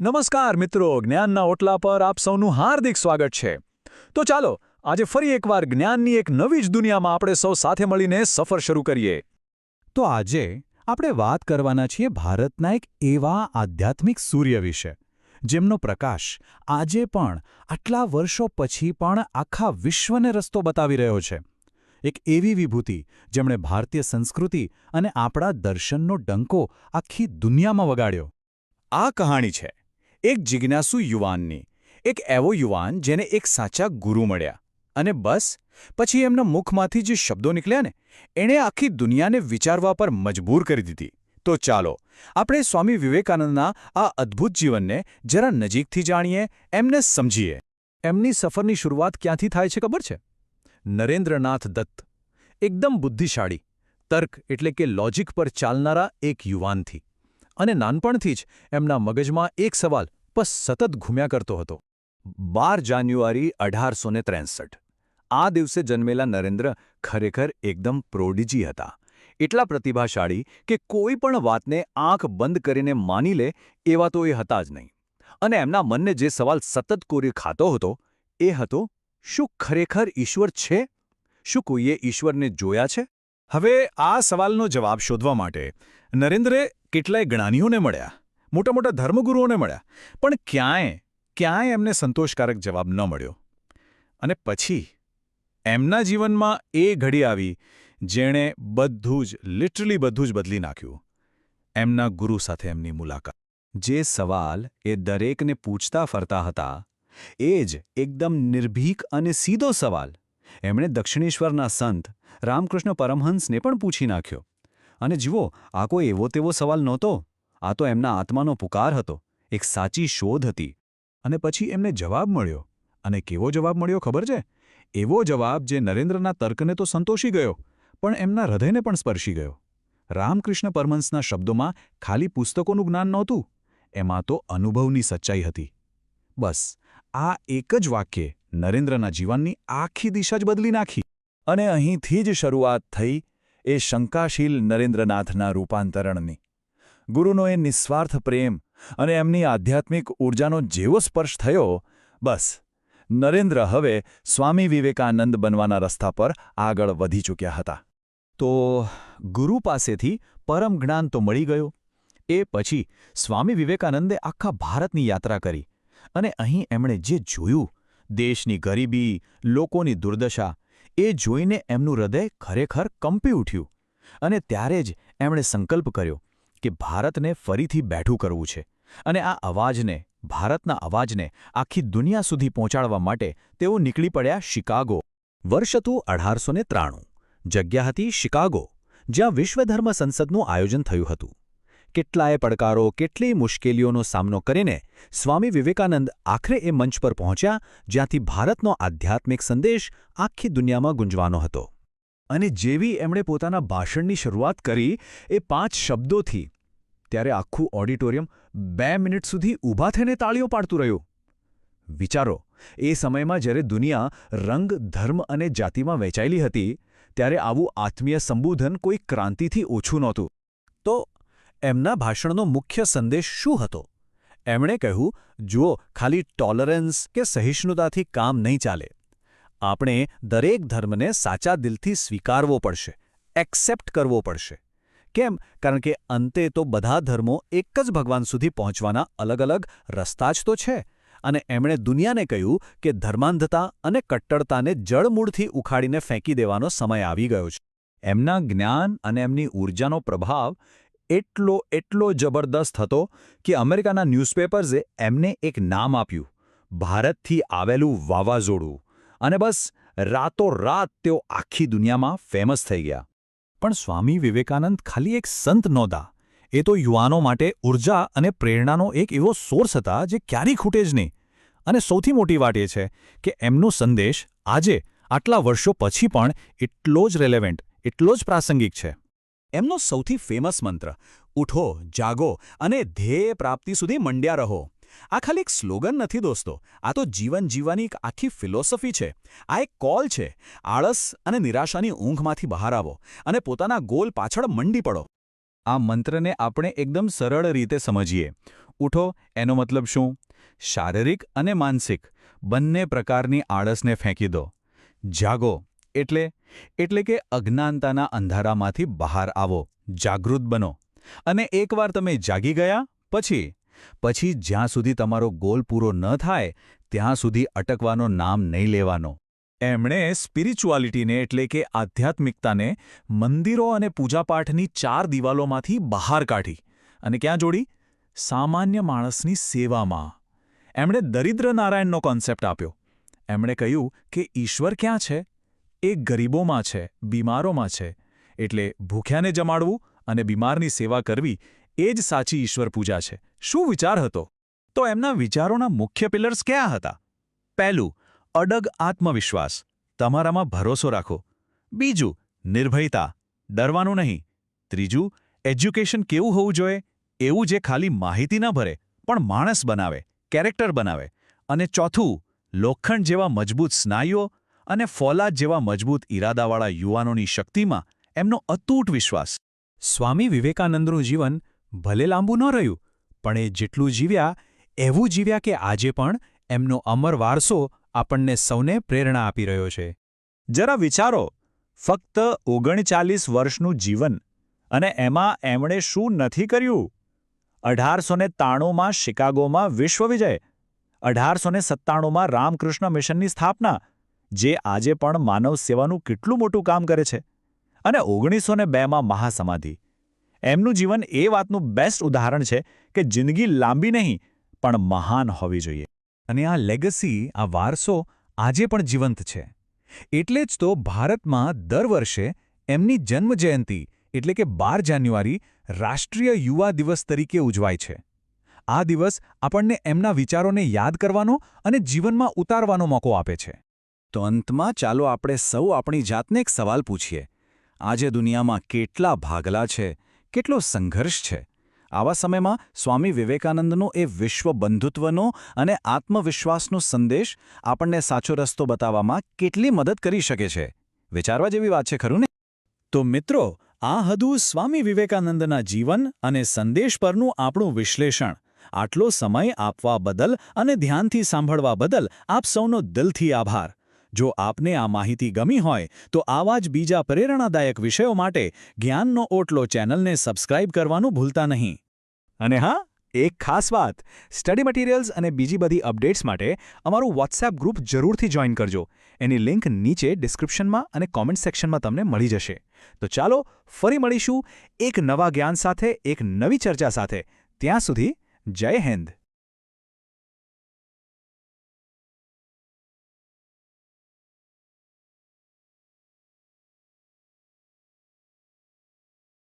નમસ્કાર મિત્રો, જ્ઞાનના ઓટલા પર આપ સૌનું હાર્દિક સ્વાગત છે. તો ચાલો, આજે ફરી એકવાર જ્ઞાનની એક નવી જ દુનિયામાં આપણે સૌ સાથે મળીને સફર શરૂ કરીએ. તો આજે આપણે વાત કરવાના છીએ ભારતના એક એવા આધ્યાત્મિક સૂર્ય વિશે, જેમનો પ્રકાશ આજે પણ આટલા વર્ષો પછી પણ આખા વિશ્વને રસ્તો બતાવી રહ્યો છે. એક એવી વિભૂતિ જેમણે ભારતીય સંસ્કૃતિ અને આપણા દર્શનનો ડંકો આખી દુનિયામાં વગાડ્યો. આ કહાણી છે એક જિજ્ઞાસુ યુવાનની, એક એવો યુવાન જેને એક સાચા ગુરુ મળ્યા. અને બસ, પછી એમના મુખમાંથી જે શબ્દો નીકળ્યા ને, એણે આખી દુનિયાને વિચારવા પર મજબૂર કરી દીધી. તો ચાલો, આપણે સ્વામી વિવેકાનંદના આ અદ્ભુત જીવનને જરા નજીકથી જાણીએ, એમને સમજીએ. એમની સફરની શરૂઆત ક્યાંથી થાય છે ખબર છે? નરેન્દ્રનાથ દત્ત. એકદમ બુદ્ધિશાળી, તર્ક એટલે કે લોજિક પર ચાલનારા એક યુવાનથી. અને નાનપણથી જ એમના મગજમાં એક સવાલ બસ સતત ઘૂમ્યા કરતો હતો. બાર જાન્યુઆરી અઢારસો આ દિવસે જન્મેલા નરેન્દ્ર ખરેખર એકદમ પ્રોડિજી હતા. એટલા પ્રતિભાશાળી કે કોઈ પણ વાતને આંખ બંધ કરીને માની લે એવા તો એ હતા જ નહીં. અને એમના મનને જે સવાલ સતત કોરી ખાતો હતો, એ હતો, શું ખરેખર ઈશ્વર છે? શું કોઈએ ઈશ્વરને જોયા છે? હવે આ સવાલનો જવાબ શોધવા માટે નરેન્દ્રે કેટલાય જ્ઞાનીઓને મળ્યા મોટા મોટા ધર્મગુરુઓને મળ્યા, પણ ક્યાંય ક્યાંય એમને સંતોષકારક જવાબ ન મળ્યો. અને પછી એમના જીવનમાં એ ઘડી આવી જેણે બધું જ, લિટરલી બધું જ બદલી નાખ્યું. એમના ગુરુ સાથે એમની મુલાકાત. જે સવાલ એ દરેકને પૂછતા ફરતા હતા, એ જ એકદમ નિર્ભીક અને સીધો સવાલ. એમણે દક્ષિણેશ્વરના સંત રામકૃષ્ણ પરમહંસને પણ પૂછી નાખ્યો. અને જુઓ, આ કોઈ એવો તેવો સવાલ નહોતો. આ તો એમના આત્માનો પુકાર હતો, એક સાચી શોધ હતી. અને પછી એમને જવાબ મળ્યો. અને કેવો જવાબ મળ્યો ખબર છે? એવો જવાબ જે નરેન્દ્રના તર્કને તો સંતોષી ગયો, પણ એમના હૃદયને પણ સ્પર્શી ગયો. રામકૃષ્ણ પરમંશના શબ્દોમાં ખાલી પુસ્તકોનું જ્ઞાન નહોતું. એમાં તો અનુભવની સચ્ચાઈ હતી. બસ, આ એક જ વાક્યે નરેન્દ્રના જીવનની આખી દિશા જ બદલી નાખી. અને અહીંથી જ શરૂઆત થઈ એ શંકાશીલ નરેન્દ્રનાથના રૂપાંતરણની. ગુરુનો એ નિસ્વાર્થ પ્રેમ અને એમની આધ્યાત્મિક ઊર્જાનો જેવો સ્પર્શ થયો, બસ, નરેન્દ્ર હવે સ્વામી વિવેકાનંદ બનવાના રસ્તા પર આગળ વધી ચૂક્યા હતા. તો ગુરુ પાસેથી પરમ જ્ઞાન તો મળી ગયું. એ પછી સ્વામી વિવેકાનંદે આખા ભારતની યાત્રા કરી અને અહીં એમણે જે જોયું, દેશની ગરીબી, લોકોની દુર્દશા એ જોઈને એમનું હૃદય ખરેખર કંપી ઉઠ્યું અને ત્યારે જ એમણે સંકલ્પ કર્યો કે ભારતને ફરીથી બેઠું કરવું છે અને આ અવાજને, ભારતના અવાજને આખી દુનિયા સુધી પહોંચાડવા માટે તેઓ નીકળી પડ્યા શિકાગો. વર્ષ હતું અઢારસો ત્રાણું. જગ્યા હતી શિકાગો, જ્યાં વિશ્વધર્મ સંસદનું આયોજન થયું હતું. કેટલાય પડકારો કેટલીય મુશ્કેલીઓનો સામનો કરીને સ્વામી વિવેકાનંદ આખરે એ મંચ પર પહોંચ્યા, જ્યાંથી ભારતનો આધ્યાત્મિક સંદેશ આખી દુનિયામાં ગુંજવાનો હતો. અને જેવી એમણે પોતાના ભાષણની શરૂઆત કરી, એ પાંચ શબ્દોથી, ત્યારે આખું ઓડિટોરિયમ બે મિનિટ સુધી ઊભા થઈને તાળીઓ પાડતું રહ્યું. વિચારો, એ સમયમાં જ્યારે દુનિયા રંગ, ધર્મ અને જાતિમાં વહેંચાયેલી હતી, ત્યારે આવું આત્મીય સંબોધન કોઈ ક્રાંતિથી ઓછું નહોતું. તો એમના ભાષણનો મુખ્ય સંદેશ શું હતો? એમણે કહ્યું, જુઓ, ખાલી ટોલરન્સ કે સહિષ્ણુતાથી કામ નહીં ચાલે. આપણે દરેક ધર્મને સાચા દિલથી સ્વીકારવો પડશે એક્સેપ્ટ કરવો પડશે. કેમ? કારણ કે અંતે તો બધા ધર્મો એક જ ભગવાન સુધી પહોંચવાના અલગ અલગ રસ્તા જ તો છે. અને એમણે દુનિયાને કહ્યું કે ધર્માંધતા અને કટ્ટરતાને જળમૂળથી ઉખાડીને ફેંકી દેવાનો સમય આવી ગયો છે. એમના જ્ઞાન અને એમની ઊર્જાનો પ્રભાવ એટલો એટલો જબરદસ્ત હતો કે અમેરિકાના ન્યૂઝપેપર્સે એમને એક નામ આપ્યું, ભારતથી આવેલું વાવાઝોડું. અને બસ, રાતોરાત તેઓ આખી દુનિયામાં ફેમસ થઈ ગયા. પણ સ્વામી વિવેકાનંદ ખાલી એક સંત નહોતા. એ તો યુવાનો માટે ઊર્જા અને પ્રેરણાનો એક એવો સોર્સ હતા જે ક્યારેય ખૂટે જ નહીં. અને સૌથી મોટી વાત એ છે કે એમનો સંદેશ આજે, આટલા વર્ષો પછી પણ એટલો જ રેલેવન્ટ એટલો જ પ્રાસંગિક છે. એમનો સૌથી ફેમસ મંત્ર, ઉઠો, જાગો અને ધ્યેય પ્રાપ્તિ સુધી મંડ્યા રહો. આ ખાલી એક સ્લોગન નથી દોસ્તો, આ તો જીવન જીવવાની એક આખી ફિલોસોફી છે. આ એક કોલ છે, આળસ અને નિરાશાની ઊંઘમાંથી બહાર આવો અને પોતાના ગોલ પાછળ મંડી પડો. આ મંત્રને આપણે એકદમ સરળ રીતે સમજીએ. ઉઠો, એનો મતલબ શું? શારીરિક અને માનસિક, બંને પ્રકારની આળસને ફેંકી દો. જાગો એટલે એટલે કે અજ્ઞાનતાના અંધારામાંથી બહાર આવો, જાગૃત બનો. અને એકવાર તમે જાગી ગયા, પછી પછી જ્યાં સુધી તમારો ગોલ પૂરો ન થાય, ત્યાં સુધી અટકવાનો નામ નહીં લેવાનો. એમણે સ્પિરિચ્યુઆલિટીને એટલે કે આધ્યાત્મિકતાને મંદિરો અને પૂજાપાઠની ચાર દિવાલોમાંથી બહાર કાઢી. અને ક્યાં જોડી? સામાન્ય માણસની સેવામાં. એમણે દરિદ્ર નારાયણનો કોન્સેપ્ટ આપ્યો. એમણે કહ્યું કે ઈશ્વર ક્યાં છે? એ ગરીબોમાં છે, બીમારોમાં છે. એટલે ભૂખ્યાને જમાડવું અને બીમારની સેવા કરવી એ જ સાચી ઈશ્વર પૂજા છે. શું વિચાર હતો? તો એમના વિચારોના મુખ્ય પિલર્સ ક્યાં હતા? પહેલું, અડગ આત્મવિશ્વાસ. તમારામાં ભરોસો રાખો. બીજું, નિર્ભયતા. ડરવાનું નહીં. ત્રીજું, એજ્યુકેશન કેવું હોવું જોઈએ? એવું જે ખાલી માહિતી ન ભરે, પણ માણસ બનાવે, કેરેક્ટર બનાવે. અને ચોથું, લોખંડ જેવા મજબૂત સ્નાયુઓ અને ફોલાદ જેવા મજબૂત ઈરાદાવાળા યુવાનોની શક્તિમાં એમનો અતૂટ વિશ્વાસ. સ્વામી વિવેકાનંદનું જીવન ભલે લાંબુ ન રહ્યું, પણ એ જેટલું જીવ્યા, એવું જીવ્યા કે આજે પણ એમનો અમર વારસો આપણને સૌને પ્રેરણા આપી રહ્યો છે. જરા વિચારો, ફક્ત ઓગણચાલીસ વર્ષનું જીવન અને એમાં એમણે શું નથી કર્યું? અઢારસો ને તાણુંમાં શિકાગોમાં વિશ્વ વિજય, અઢારસો ને સત્તાણુંમાં રામકૃષ્ણ મિશનની સ્થાપના જે આજે પણ માનવ સેવાનું કેટલું મોટું કામ કરે છે. અને ઓગણીસો ને બેમાં મહાસમાધિ. એમનું જીવન એ વાતનું બેસ્ટ ઉદાહરણ છે કે જિંદગી લાંબી નહીં, પણ મહાન હોવી જોઈએ. અને આ લેગસી આ વારસો આજે પણ જીવંત છે. એટલે જ તો ભારતમાં દર વર્ષે એમની જન્મજયંતિ, એટલે કે બાર જાન્યુઆરી, રાષ્ટ્રીય યુવા દિવસ તરીકે ઉજવાય છે. આ દિવસ આપણને એમના વિચારોને યાદ કરવાનો અને જીવનમાં ઉતારવાનો મોકો આપે છે. તો અંતમાં ચાલો આપણે સૌ આપણી જાતને એક સવાલ પૂછીએ. આજે દુનિયામાં કેટલા ભાગલા છે, કેટલો સંઘર્ષ છે? આવા સમયમાં સ્વામી વિવેકાનંદનો એ વિશ્વ બંધુત્વનો અને આત્મવિશ્વાસનો સંદેશ આપણને સાચો રસ્તો બતાવવામાં કેટલી મદદ કરી શકે છે. વિચારવા જેવી વાત છે, ખરું ને? તો મિત્રો, આ હતું સ્વામી વિવેકાનંદના જીવન અને સંદેશ પરનું આપણું વિશ્લેષણ. આટલો સમય આપવા બદલ અને ધ્યાનથી સાંભળવા બદલ આપ સૌનો દિલથી આભાર. જો આપને આ માહિતી ગમી હોય, તો આવા જ બીજા પ્રેરણાદાયક વિષયો માટે જ્ઞાનનો ઓટલો ચેનલને સબસ્ક્રાઇબ કરવાનું ભૂલતા નહીં. અને હા, એક ખાસ વાત, સ્ટડી મટીરિયલ્સ અને બીજી બધી અપડેટ્સ માટે અમારું વોટ્સએપ ગ્રુપ જરૂરથી જોઈન કરજો. એની લિંક નીચે ડિસ્ક્રિપ્શનમાં અને કોમેન્ટ સેક્શનમાં તમને મળી જશે. તો ચાલો, ફરી મળીશું એક નવા જ્ઞાન સાથે, એક નવી ચર્ચા સાથે. ત્યાં સુધી, જય હિન્દ.